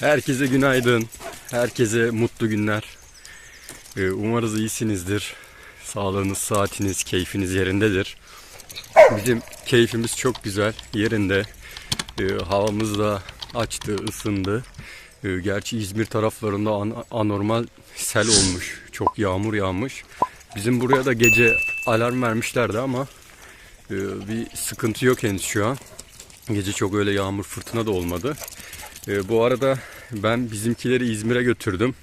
Herkese günaydın. Herkese mutlu günler. Ee, Umarız iyisinizdir. Sağlığınız, saatiniz, keyfiniz yerindedir. Bizim keyfimiz çok güzel, yerinde. Ee, Havamız da açtı, ısındı. Ee, Gerçi İzmir taraflarında an- anormal sel olmuş. Çok yağmur yağmış. Bizim buraya da gece alarm vermişlerdi ama e, bir sıkıntı yok henüz şu an. Gece çok öyle yağmur fırtına da olmadı. E, bu arada ben bizimkileri İzmir'e götürdüm.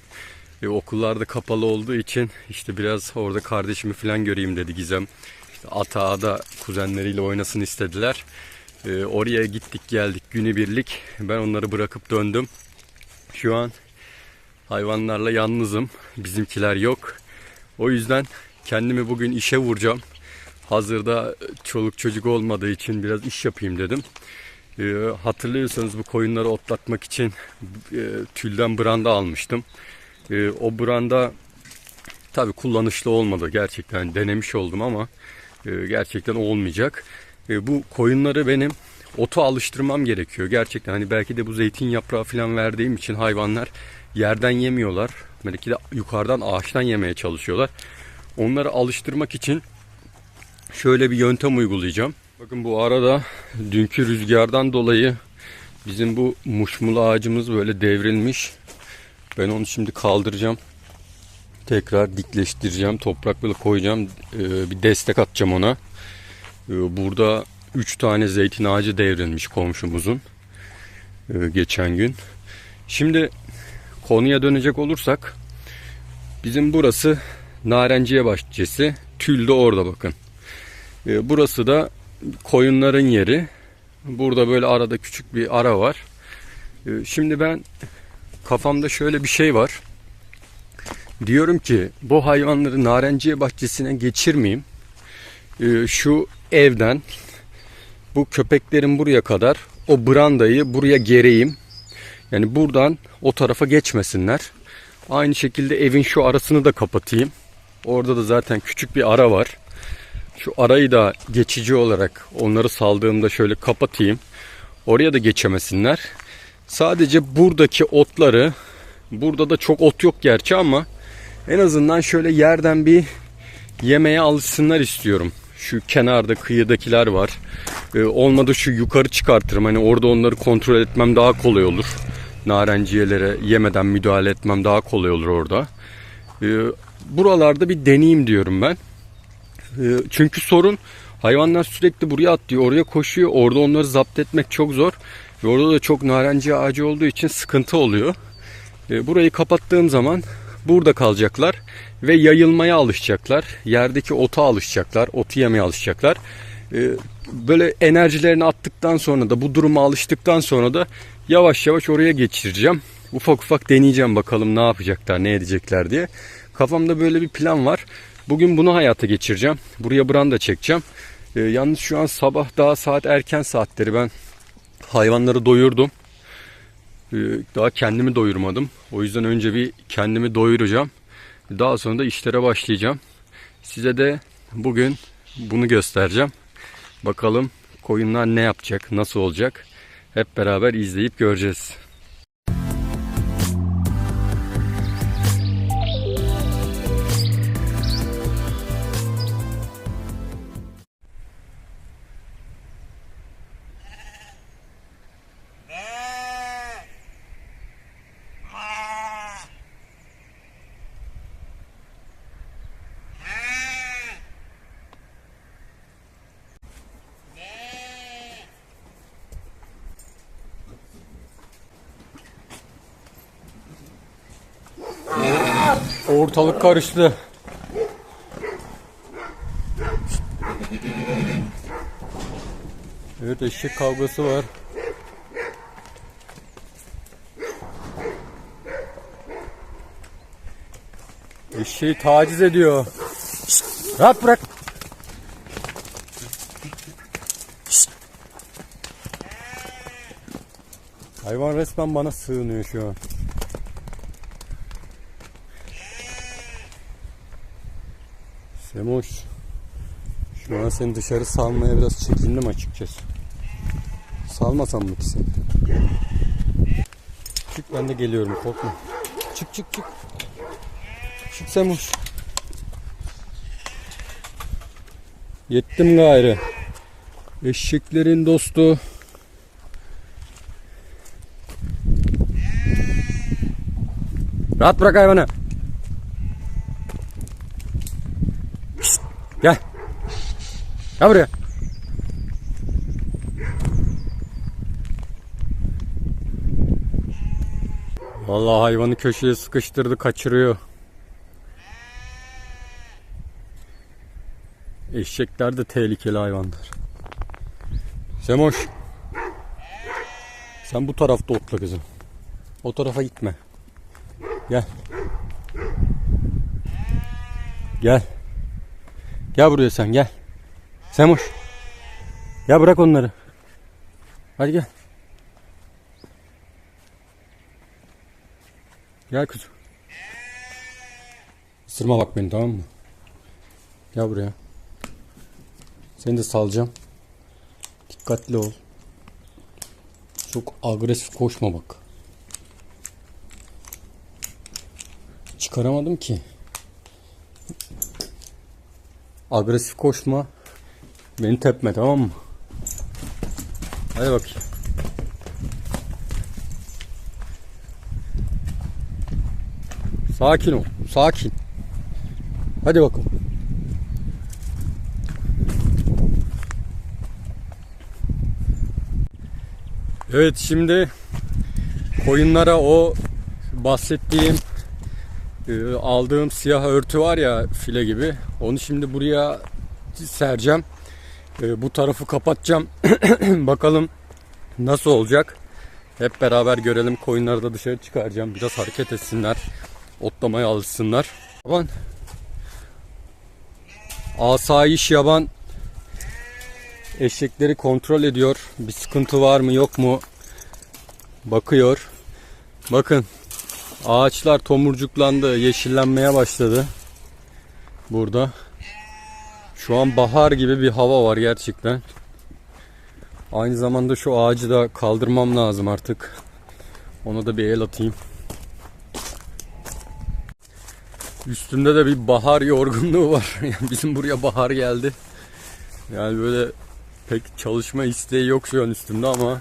E, okullarda kapalı olduğu için işte biraz orada kardeşimi falan göreyim dedi Gizem. İşte Atağa da kuzenleriyle oynasın istediler. E, oraya gittik geldik günübirlik. Ben onları bırakıp döndüm. Şu an hayvanlarla yalnızım. Bizimkiler yok. O yüzden kendimi bugün işe vuracağım. Hazırda çoluk çocuk olmadığı için biraz iş yapayım dedim. Ee, hatırlıyorsanız bu koyunları otlatmak için e, tülden branda almıştım. Ee, o branda tabi kullanışlı olmadı gerçekten denemiş oldum ama e, gerçekten olmayacak. E, bu koyunları benim otu alıştırmam gerekiyor gerçekten. Hani belki de bu zeytin yaprağı falan verdiğim için hayvanlar yerden yemiyorlar. Belki de yukarıdan ağaçtan yemeye çalışıyorlar. Onları alıştırmak için şöyle bir yöntem uygulayacağım. Bakın bu arada dünkü rüzgardan dolayı bizim bu muşmul ağacımız böyle devrilmiş. Ben onu şimdi kaldıracağım. Tekrar dikleştireceğim. Toprak böyle koyacağım. Ee, bir destek atacağım ona. Ee, burada 3 tane zeytin ağacı devrilmiş komşumuzun. Ee, geçen gün. Şimdi konuya dönecek olursak bizim burası Narenciye Bahçesi. Tül de orada bakın. Burası da koyunların yeri. Burada böyle arada küçük bir ara var. Ee, Şimdi ben kafamda şöyle bir şey var. Diyorum ki bu hayvanları Narenciye Bahçesi'ne geçirmeyeyim. Ee, Şu evden bu köpeklerin buraya kadar o brandayı buraya gereyim. Yani buradan o tarafa geçmesinler. Aynı şekilde evin şu arasını da kapatayım. Orada da zaten küçük bir ara var. Şu arayı da geçici olarak onları saldığımda şöyle kapatayım. Oraya da geçemesinler. Sadece buradaki otları burada da çok ot yok gerçi ama en azından şöyle yerden bir yemeye alışsınlar istiyorum. Şu kenarda kıyıdakiler var. Ee, olmadı şu yukarı çıkartırım. Hani orada onları kontrol etmem daha kolay olur. Narenciyelere yemeden müdahale etmem daha kolay olur orada. Ee, buralarda bir deneyeyim diyorum ben. Ee, Çünkü sorun hayvanlar sürekli buraya atlıyor, oraya koşuyor. Orada onları zapt etmek çok zor. Ve orada da çok narenci ağacı olduğu için sıkıntı oluyor. Ee, Burayı kapattığım zaman burada kalacaklar ve yayılmaya alışacaklar. Yerdeki ota alışacaklar, otu yemeye alışacaklar. Ee, Böyle enerjilerini attıktan sonra da bu duruma alıştıktan sonra da yavaş yavaş oraya geçireceğim. Ufak ufak deneyeceğim bakalım ne yapacaklar, ne edecekler diye. Kafamda böyle bir plan var. Bugün bunu hayata geçireceğim. Buraya branda çekeceğim. Ee, yalnız şu an sabah daha saat erken saatleri ben hayvanları doyurdum. Ee, daha kendimi doyurmadım. O yüzden önce bir kendimi doyuracağım. Daha sonra da işlere başlayacağım. Size de bugün bunu göstereceğim. Bakalım koyunlar ne yapacak, nasıl olacak? Hep beraber izleyip göreceğiz. Ortalık karıştı. Evet eşek kavgası var. Eşeği taciz ediyor. Şşt, rahat bırak. Hayvan resmen bana sığınıyor şu an. Semoş. Şu an seni dışarı salmaya biraz çekindim açıkçası. Salmasam mı ki seni? Çık. Ben de geliyorum korkma. Çık çık çık. Çık Semuş. Yettim gayrı. Eşeklerin dostu. Rahat bırak hayvanı. Pişt, Gel. Gel buraya. Vallahi hayvanı köşeye sıkıştırdı kaçırıyor. Eşekler de tehlikeli hayvanlar. Semoş. Sen bu tarafta otla kızım. O tarafa gitme. Gel. Gel. Gel buraya sen gel. Semoş. Ya bırak onları. Hadi gel. Gel kızım. Isırma bak beni tamam mı? Gel buraya. Seni de salacağım. Dikkatli ol. Çok agresif koşma bak. Çıkaramadım ki. Agresif koşma. Beni tepme tamam mı? Hadi bakayım. Sakin ol. Sakin. Hadi bakalım. Evet şimdi koyunlara o bahsettiğim e, aldığım siyah örtü var ya file gibi onu şimdi buraya sereceğim. E, bu tarafı kapatacağım. Bakalım nasıl olacak. Hep beraber görelim. Koyunları da dışarı çıkaracağım. Biraz hareket etsinler. Otlamaya alışsınlar. Yaban. Asayiş yaban eşekleri kontrol ediyor. Bir sıkıntı var mı yok mu? Bakıyor. Bakın ağaçlar tomurcuklandı, yeşillenmeye başladı. Burada. Şu an bahar gibi bir hava var gerçekten. Aynı zamanda şu ağacı da kaldırmam lazım artık. Ona da bir el atayım. Üstümde de bir bahar yorgunluğu var. Bizim buraya bahar geldi. Yani böyle pek çalışma isteği yok şu an üstümde ama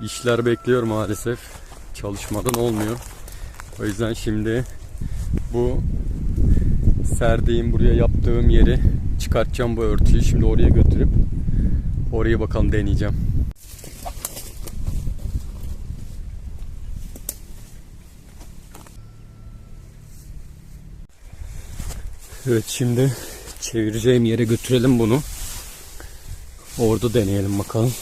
işler bekliyor maalesef. Çalışmadan olmuyor. O yüzden şimdi bu serdiğim buraya yaptığım yeri çıkartacağım bu örtüyü. Şimdi oraya götürüp orayı bakalım deneyeceğim. Evet şimdi çevireceğim yere götürelim bunu. Orada deneyelim bakalım.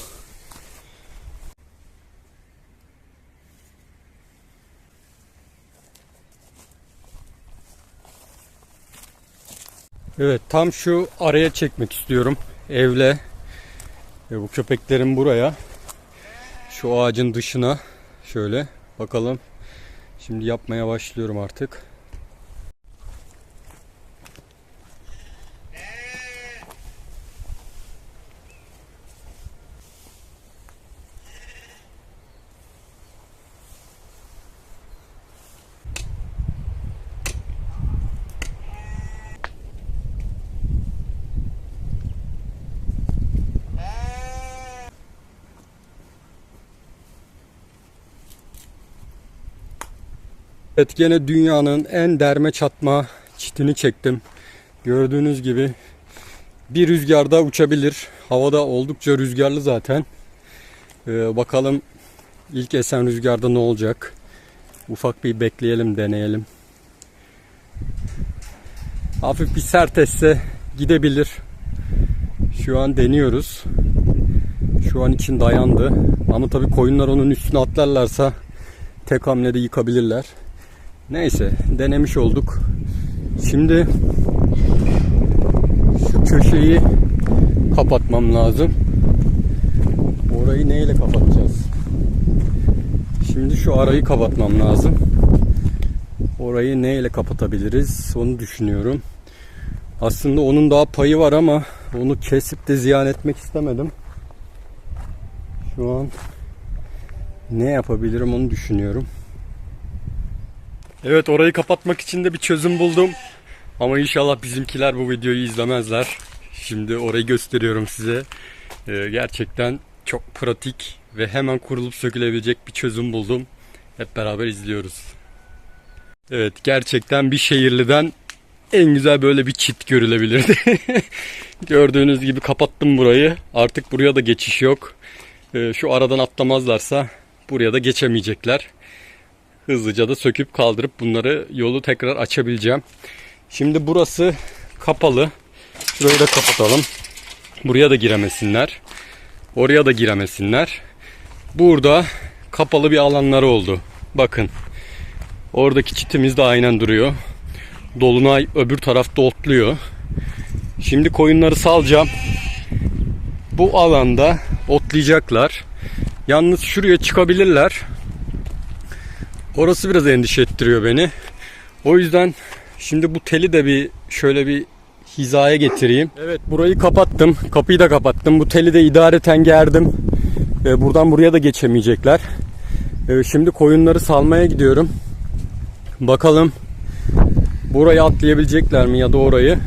Evet tam şu araya çekmek istiyorum. Evle ve bu köpeklerin buraya şu ağacın dışına şöyle bakalım. Şimdi yapmaya başlıyorum artık. Evet gene dünyanın en derme çatma çitini çektim. Gördüğünüz gibi bir rüzgarda uçabilir. Havada oldukça rüzgarlı zaten. Ee, bakalım ilk esen rüzgarda ne olacak? Ufak bir bekleyelim, deneyelim. Hafif bir sert esse gidebilir. Şu an deniyoruz. Şu an için dayandı. Ama tabii koyunlar onun üstüne atlarlarsa tek hamlede yıkabilirler. Neyse denemiş olduk. Şimdi şu köşeyi kapatmam lazım. Orayı neyle kapatacağız? Şimdi şu arayı kapatmam lazım. Orayı neyle kapatabiliriz? Onu düşünüyorum. Aslında onun daha payı var ama onu kesip de ziyan etmek istemedim. Şu an ne yapabilirim onu düşünüyorum. Evet orayı kapatmak için de bir çözüm buldum. Ama inşallah bizimkiler bu videoyu izlemezler. Şimdi orayı gösteriyorum size. Ee, gerçekten çok pratik ve hemen kurulup sökülebilecek bir çözüm buldum. Hep beraber izliyoruz. Evet gerçekten bir şehirliden en güzel böyle bir çit görülebilirdi. Gördüğünüz gibi kapattım burayı. Artık buraya da geçiş yok. Ee, şu aradan atlamazlarsa buraya da geçemeyecekler. Hızlıca da söküp kaldırıp bunları yolu tekrar açabileceğim. Şimdi burası kapalı. Şurayı da kapatalım. Buraya da giremesinler. Oraya da giremesinler. Burada kapalı bir alanları oldu. Bakın. Oradaki çitimiz de aynen duruyor. Dolunay öbür tarafta otluyor. Şimdi koyunları salacağım. Bu alanda otlayacaklar. Yalnız şuraya çıkabilirler. Orası biraz endişe ettiriyor beni. O yüzden şimdi bu teli de bir şöyle bir hizaya getireyim. Evet burayı kapattım. Kapıyı da kapattım. Bu teli de idareten gerdim. Ee, buradan buraya da geçemeyecekler. Ee, şimdi koyunları salmaya gidiyorum. Bakalım burayı atlayabilecekler mi ya da orayı.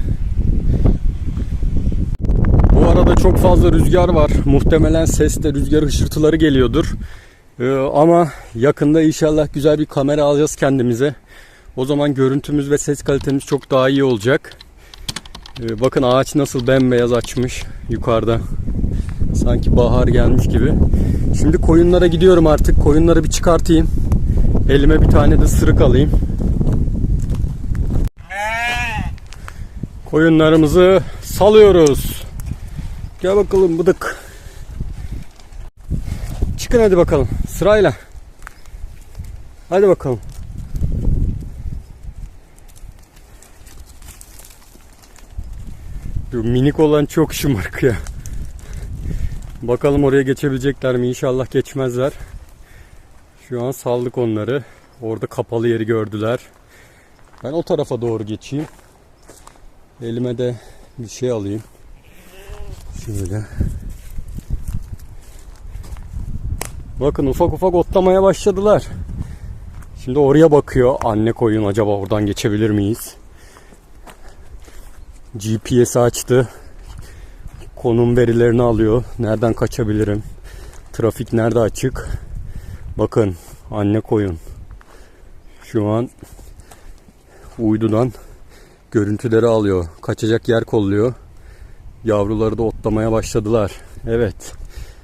Bu arada çok fazla rüzgar var. Muhtemelen ses de rüzgar hışırtıları geliyordur. Ee, ama yakında inşallah güzel bir kamera alacağız kendimize. O zaman görüntümüz ve ses kalitemiz çok daha iyi olacak. Ee, bakın ağaç nasıl bembeyaz açmış yukarıda. Sanki bahar gelmiş gibi. Şimdi koyunlara gidiyorum artık. Koyunları bir çıkartayım. Elime bir tane de sırık alayım. Koyunlarımızı salıyoruz. Gel bakalım bıdık. Çıkın hadi bakalım sırayla. Hadi bakalım. Şu minik olan çok şımarık ya. Bakalım oraya geçebilecekler mi? İnşallah geçmezler. Şu an saldık onları. Orada kapalı yeri gördüler. Ben o tarafa doğru geçeyim. Elime de bir şey alayım. Şöyle. Bakın ufak ufak otlamaya başladılar. Şimdi oraya bakıyor anne koyun acaba oradan geçebilir miyiz? GPS açtı. Konum verilerini alıyor. Nereden kaçabilirim? Trafik nerede açık? Bakın anne koyun. Şu an uydudan görüntüleri alıyor. Kaçacak yer kolluyor. Yavruları da otlamaya başladılar. Evet.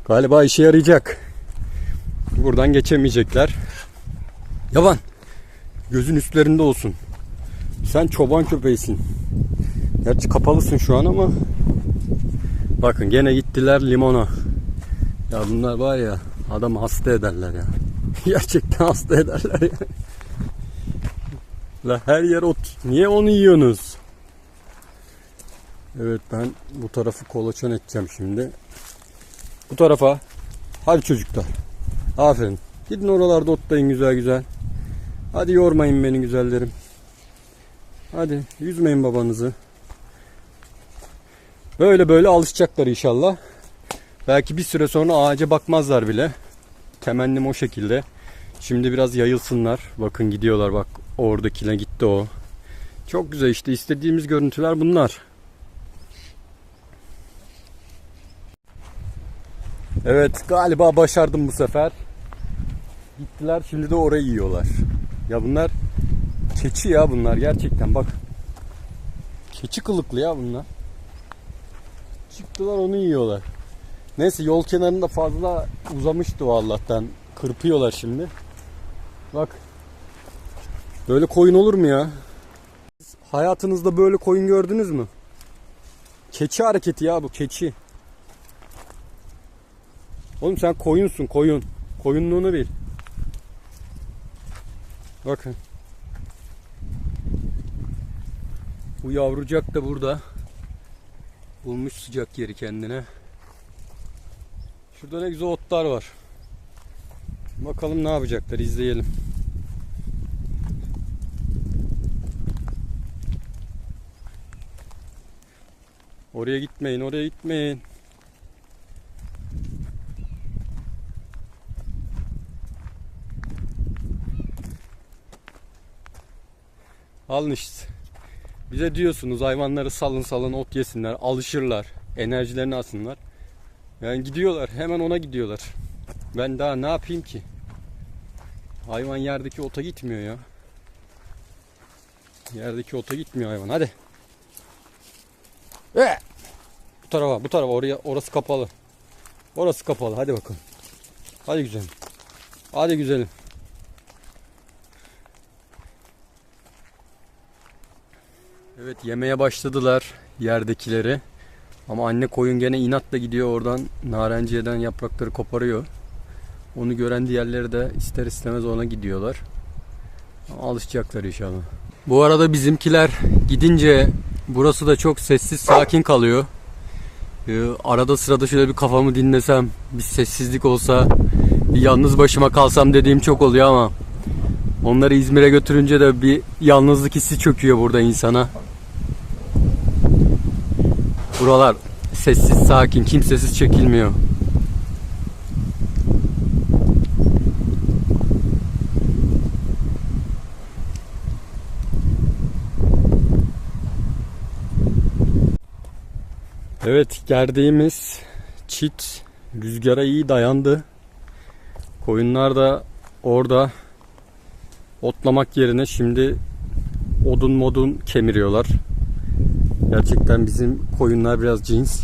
Galiba işe yarayacak. Buradan geçemeyecekler. Yaban. Gözün üstlerinde olsun. Sen çoban köpeğisin. Gerçi kapalısın şu an ama bakın gene gittiler limona. Ya bunlar var ya adamı hasta ederler ya. Gerçekten hasta ederler ya. La her yer ot. Niye onu yiyorsunuz? Evet ben bu tarafı kolaçan edeceğim şimdi. Bu tarafa. Hadi çocuklar. Aferin. Gidin oralarda otlayın güzel güzel. Hadi yormayın beni güzellerim. Hadi yüzmeyin babanızı. Böyle böyle alışacaklar inşallah. Belki bir süre sonra ağaca bakmazlar bile. Temennim o şekilde. Şimdi biraz yayılsınlar. Bakın gidiyorlar bak oradakine gitti o. Çok güzel işte istediğimiz görüntüler bunlar. Evet galiba başardım bu sefer. Gittiler şimdi de orayı yiyorlar. Ya bunlar keçi ya bunlar gerçekten bak. Keçi kılıklı ya bunlar. Çıktılar onu yiyorlar. Neyse yol kenarında fazla uzamıştı o Allah'tan. Kırpıyorlar şimdi. Bak. Böyle koyun olur mu ya? Hayatınızda böyle koyun gördünüz mü? Keçi hareketi ya bu keçi. Oğlum sen koyunsun koyun. Koyunluğunu bil. Bakın. Bu yavrucak da burada. Bulmuş sıcak yeri kendine. Şurada ne güzel otlar var. Bakalım ne yapacaklar izleyelim. Oraya gitmeyin, oraya gitmeyin. Alın işte. Bize diyorsunuz hayvanları salın salın ot yesinler, alışırlar, enerjilerini alsınlar. Yani gidiyorlar, hemen ona gidiyorlar. Ben daha ne yapayım ki? Hayvan yerdeki ota gitmiyor ya. Yerdeki ota gitmiyor hayvan. Hadi. Ee! Bu tarafa, bu tarafa. Oraya, orası kapalı. Orası kapalı. Hadi bakalım. Hadi güzelim. Hadi güzelim. Evet yemeye başladılar yerdekileri. Ama anne koyun gene inatla gidiyor oradan narenciyeden yaprakları koparıyor. Onu gören diğerleri de ister istemez ona gidiyorlar. Alışacaklar inşallah. Bu arada bizimkiler gidince burası da çok sessiz sakin kalıyor. Ee, arada sırada şöyle bir kafamı dinlesem, bir sessizlik olsa, bir yalnız başıma kalsam dediğim çok oluyor ama onları İzmir'e götürünce de bir yalnızlık hissi çöküyor burada insana. Buralar sessiz, sakin, kimsesiz çekilmiyor. Evet, gerdiğimiz çit rüzgara iyi dayandı. Koyunlar da orada otlamak yerine şimdi odun modun kemiriyorlar. Gerçekten bizim koyunlar biraz cins.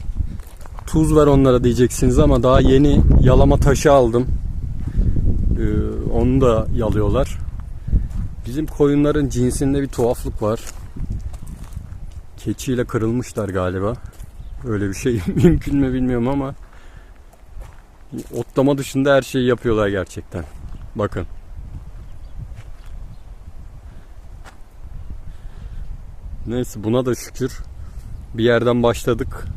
Tuz ver onlara diyeceksiniz ama daha yeni yalama taşı aldım. Ee, onu da yalıyorlar. Bizim koyunların cinsinde bir tuhaflık var. Keçiyle kırılmışlar galiba. Öyle bir şey mümkün mü bilmiyorum ama otlama dışında her şeyi yapıyorlar gerçekten. Bakın. Neyse buna da şükür bir yerden başladık.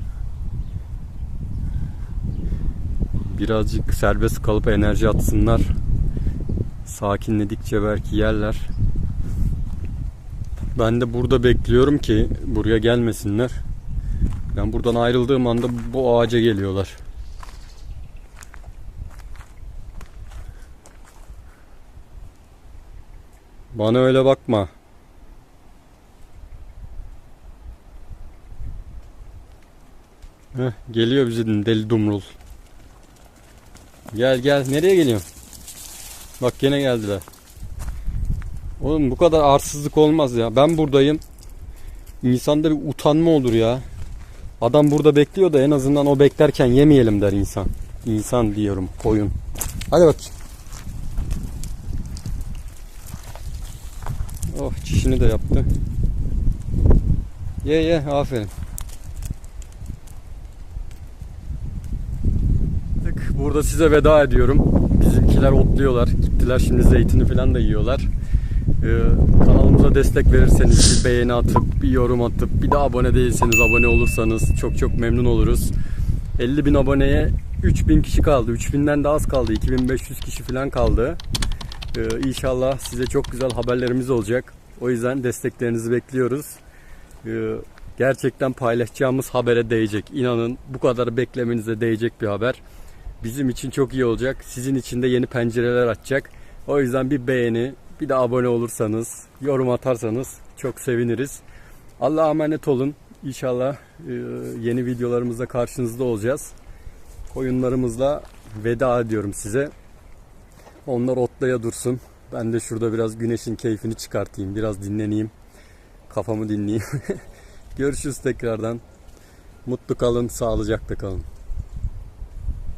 Birazcık serbest kalıp enerji atsınlar. Sakinledikçe belki yerler. Ben de burada bekliyorum ki buraya gelmesinler. Ben buradan ayrıldığım anda bu ağaca geliyorlar. Bana öyle bakma. Heh, geliyor bize deli dumrul. Gel gel nereye geliyorsun? Bak gene geldiler. Oğlum bu kadar arsızlık olmaz ya. Ben buradayım. İnsanda bir utanma olur ya. Adam burada bekliyor da en azından o beklerken yemeyelim der insan. İnsan diyorum koyun. Hadi bak. Oh çişini de yaptı. Ye ye aferin. Burada size veda ediyorum. Bizimkiler otluyorlar. Gittiler şimdi zeytini falan da yiyorlar. Ee, kanalımıza destek verirseniz bir beğeni atıp bir yorum atıp bir de abone değilseniz abone olursanız çok çok memnun oluruz. 50 bin aboneye 3000 kişi kaldı. 3000'den de az kaldı. 2500 kişi falan kaldı. Ee, inşallah size çok güzel haberlerimiz olacak. O yüzden desteklerinizi bekliyoruz. Ee, gerçekten paylaşacağımız habere değecek. İnanın bu kadar beklemenize değecek bir haber. Bizim için çok iyi olacak. Sizin için de yeni pencereler açacak. O yüzden bir beğeni, bir de abone olursanız, yorum atarsanız çok seviniriz. Allah'a emanet olun. İnşallah e, yeni videolarımızda karşınızda olacağız. Koyunlarımızla veda ediyorum size. Onlar otlaya dursun. Ben de şurada biraz güneşin keyfini çıkartayım. Biraz dinleneyim. Kafamı dinleyeyim. Görüşürüz tekrardan. Mutlu kalın, sağlıcakla kalın.